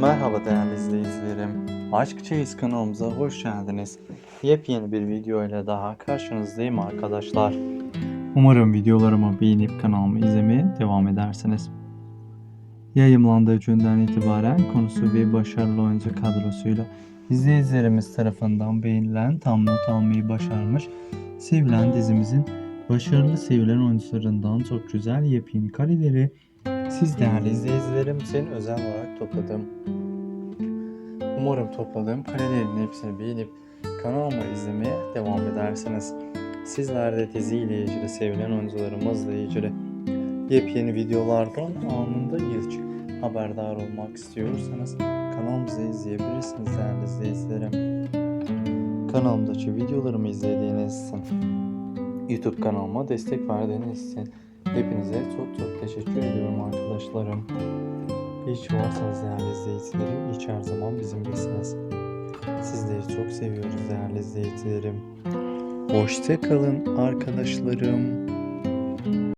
Merhaba değerli izleyicilerim. Aşk Çeyiz kanalımıza hoş geldiniz. Yepyeni bir video ile daha karşınızdayım arkadaşlar. Umarım videolarımı beğenip kanalımı izlemeye devam edersiniz. Yayımlandığı günden itibaren konusu ve başarılı oyuncu kadrosuyla izleyicilerimiz tarafından beğenilen tam not almayı başarmış sevilen dizimizin başarılı sevilen oyuncularından çok güzel yepyeni kareleri siz değerli izleyicilerim için özel olarak topladım. Umarım topladığım karelerin hepsini beğenip kanalıma izlemeye devam edersiniz. Sizler de diziyle ilgili sevilen oyuncularımızla ilgili yepyeni videolardan anında ilk haberdar olmak istiyorsanız kanalımızı izleyebilirsiniz değerli izleyicilerim. Kanalımdaki videolarımı izlediğiniz için YouTube kanalıma destek verdiğiniz için hepinize çok çok teşekkür ediyorum arkadaşlarım. İyi ki varsanız değerli izleyicilerim, ki her zaman bizimlesiniz. Sizleri çok seviyoruz değerli izleyicilerim. Hoşça kalın arkadaşlarım.